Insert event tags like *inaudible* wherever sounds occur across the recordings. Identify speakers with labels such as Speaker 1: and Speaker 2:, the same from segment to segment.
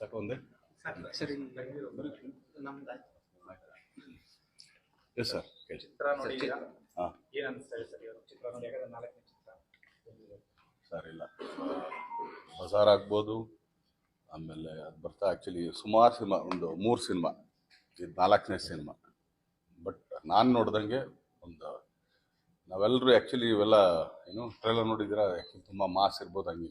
Speaker 1: ಸಾಕು ಒಂದೇ?
Speaker 2: ಸರಿ.
Speaker 1: Yes sir.
Speaker 3: ಚಿತ್ರ. ಏನ್ ಇದೆ ಸರ್ ಚಿತ್ರ ನೋಡಿ ಯಾಕಂದ್ರೆ ನಾಲ್ಕನೇ ಚಿತ್ರ.
Speaker 1: ಸರ್ ಇಲ್ಲ. ಬಜಾರ್ ಆಗ್ಬೋದು ಆಮೇಲೆ ಅದು ಬರ್ತಾ ಆ್ಯಕ್ಚುಲಿ ಸುಮಾರು ಸಿನಿಮಾ ಒಂದು ಮೂರು ಸಿನಿಮಾ. ಇದು ನಾಲ್ಕನೇ ಸಿನಿಮಾ. ಬಟ್ ನಾನು ನೋಡ್ದಂಗೆ ಒಂದು ನಾವೆಲ್ಲರೂ ಆ್ಯಕ್ಚುಲಿ ಇವೆಲ್ಲ ಏನು ಟ್ರೈಲರ್ ನೋಡಿದಿರ ಆ್ಯಕ್ಚುಲಿ ತುಂಬ ಮಾಸ್ ಇರ್ಬೋದು ಹಂಗೆ.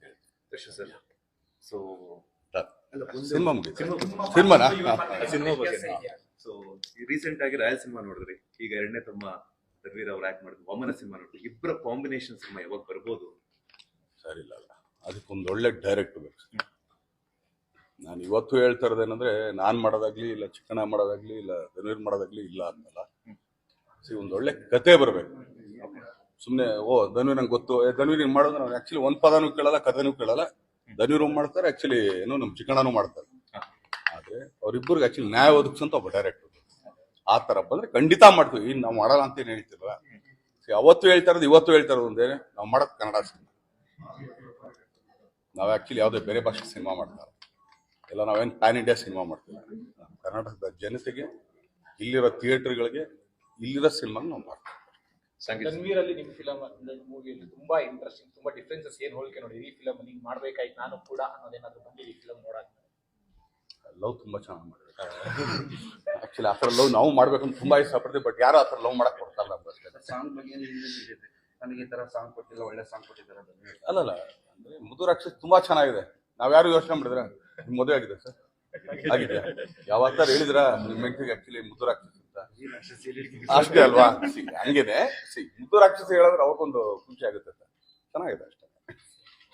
Speaker 4: ದರ್ಶನ್ ಸರ್ ಸೊ
Speaker 1: ಸಿನಿಮಾ ಮುಗಿತು ಸಿನಿಮಾನಾ
Speaker 4: ಸಿನಿಮಾ ಬಗ್ಗೆ ಸೊ ರೀಸೆಂಟ್ ಆಗಿ ರಾಯಲ್ ಸಿನಿಮಾ ನೋಡಿದ್ರಿ. ಈಗ ಎರಡನೇ ತಮ್ಮ ರವೀರ್ ಅವ್ರು ಆಕ್ಟ್ ಮಾಡಿದ್ರು. ವಾಮನ ಸಿನಿಮಾ ನೋಡಿದ್ರಿ. ಇಬ್ಬರ ಕಾಂಬಿನೇಷನ್ ಸಿನಿಮಾ ಯಾವಾಗ ಬರ್ಬೋದು?
Speaker 1: ಸರಿ ಇಲ್ಲ ಅಲ್ಲ ಅದಕ್ಕೊಂದು ಒಳ್ಳೆ ಡೈರೆಕ್ಟ್ ಬೇಕು. ನಾನು ಇವತ್ತು ಹೇಳ್ತಾ ಇರೋದೇನಂದ್ರೆ ನಾನು ಮಾಡೋದಾಗ್ಲಿ ಇಲ್ಲ ಚಿಕ್ಕಣ್ಣ ಮಾಡೋದಾಗ್ಲಿ ಇಲ್ಲ ಧನುವೀರ್ ಮಾಡೋದಾಗ್ಲಿ ಇಲ್ಲ ಅಂದಲ್ಲ ಸಿ ಒಂದು ಒಳ್ಳೆ ಕತೆ ಬರಬೇಕು. ಸುಮ್ಮನೆ ಓ, ಧನ್ವೀರ್ ನಂಗೆ ಗೊತ್ತು. ಧನ್ವೀರ್ ಹಿಂಗೆ ಮಾಡೋದು ನಾವು ಆ್ಯಕ್ಚುಲಿ ಒಂದು ಪದನೂ ಕೇಳಲ್ಲ, ಕಥೆನೂ ಕೇಳಲ್ಲ. ಧನುವೀರು ಮಾಡ್ತಾರೆ ಆಕ್ಚುಲಿ ಏನು ನಮ್ಮ ಚಿಕ್ಕಣ್ಣನೂ ಮಾಡ್ತಾರೆ. ಆದರೆ ಅವ್ರಿಬ್ಬರಿಗೆ ಆಕ್ಚುಲಿ ನ್ಯಾಯ ಒದಗಿಸಂತ ಒಬ್ಬ ಡೈರೆಕ್ಟರ್ ಆ ಥರ ಬಂದ್ರೆ ಖಂಡಿತ ಮಾಡ್ತೀವಿ. ಇನ್ನು ನಾವು ಮಾಡಲ್ಲ ಅಂತ ಏನು ಹೇಳ್ತಿರಲ್ಲ? ಅವತ್ತು ಹೇಳ್ತಾ ಇವತ್ತು ಹೇಳ್ತಾ ಇರೋದು ಒಂದೇ, ನಾವು ಮಾಡೋದು ಕನ್ನಡ ಸಿನಿಮಾ. ನಾವು ಆ್ಯಕ್ಚುಲಿ ಯಾವುದೇ ಬೇರೆ ಭಾಷೆ ಸಿನಿಮಾ ಮಾಡ್ತಾರೆ. ಇಲ್ಲ ನಾವೇನು ಪ್ಯಾನ್ ಇಂಡಿಯಾ ಸಿನಿಮಾ ಮಾಡ್ತೀವಿ. ಕರ್ನಾಟಕದ ಜನತೆಗೆ, ಇಲ್ಲಿರೋ ಥಿಯೇಟರ್ಗಳಿಗೆ ಇಲ್ಲಿರೋ ಸಿನಿಮಾ ನಾವು ಮಾಡ್ತೀವಿ.
Speaker 3: ರಣವೀರ್ ಅಲ್ಲಿ ನಿಮ್ ಫಿಲಮ್ ಮೂವಿಯಲ್ಲಿ ತುಂಬಾ ಇಂಟ್ರೆಸ್ಟಿಂಗ್ ತುಂಬಾ ಡಿಫ್ರೆನ್ಸಸ್ ಏನ್ ಹೋಲಿಕೆ ನೋಡಿ? ಈ ಫಿಲಮ್ ಹಿಂಗ್ ಮಾಡ್ಬೇಕಾಯ್ತು ನಾನು ಕೂಡ ಅನ್ನೋದೇನಾದ್ರು ಬಂದಿದೆ ಈ ಫಿಲಮ್ ನೋಡಕ್ಕೆ
Speaker 1: ಲವ್ ತುಂಬಾ ಚೆನ್ನಾಗಿ ಮಾಡಿದ್ರು ಆ್ಯಕ್ಚುಲಿ ಆ ಥರ ಲವ್ ನಾವು ಮಾಡ್ಬೇಕಂತ ತುಂಬಾ ಇಷ್ಟಪಡ್ತೀವಿ ಬಟ್ ಯಾರು ಆ ಥರ ಲವ್ ಮಾಡಕ್ಕೆ ಕೊಡ್ತಾರಲ್ಲ ಅಷ್ಟೇ.
Speaker 2: ಸಾಂಗ್ ಬಗ್ಗೆ ನನಗೆ ಈ ತರ ಸಾಂಗ್ ಕೊಟ್ಟಿಲ್ಲ ಒಳ್ಳೆ ಸಾಂಗ್ ಕೊಟ್ಟಿದ್ದಾರೆ.
Speaker 1: ಅಲ್ಲಲ್ಲ ಅಂದ್ರೆ ಮುದ್ದು ರಾಕ್ಷಸ್ ತುಂಬಾ ಚೆನ್ನಾಗಿದೆ. ನಾವ್ಯಾರು ಯೋಚನೆ ಮಾಡಿದ್ರೆ? ನಿಮ್ ಮದುವೆ ಆಗಿದೆ ಸರ್. *laughs* ಆಗಿದೆ. ಯಾವತ್ತಾರು ಹೇಳಿದ್ರ? ನಿಮ್ ಮೆಂಟಿಗೆ ಆಕ್ಚುಲಿ ಅಂತ ಅಷ್ಟೇ ಅಲ್ವಾ? ಹಂಗಿದೆ ಹಂಗೇನೆ. ಸಿ ಮುದ್ದು ರಾಕ್ಷಸ ಹೇಳಿದ್ರೆ ಅವ್ರಿಗೊಂದು ಖುಷಿ ಆಗುತ್ತೆ ಸರ್ ಚೆನ್ನಾಗಿದೆ ಅಷ್ಟೇ.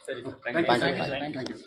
Speaker 3: ಸರಿ
Speaker 2: ಥ್ಯಾಂಕ್ ಯು.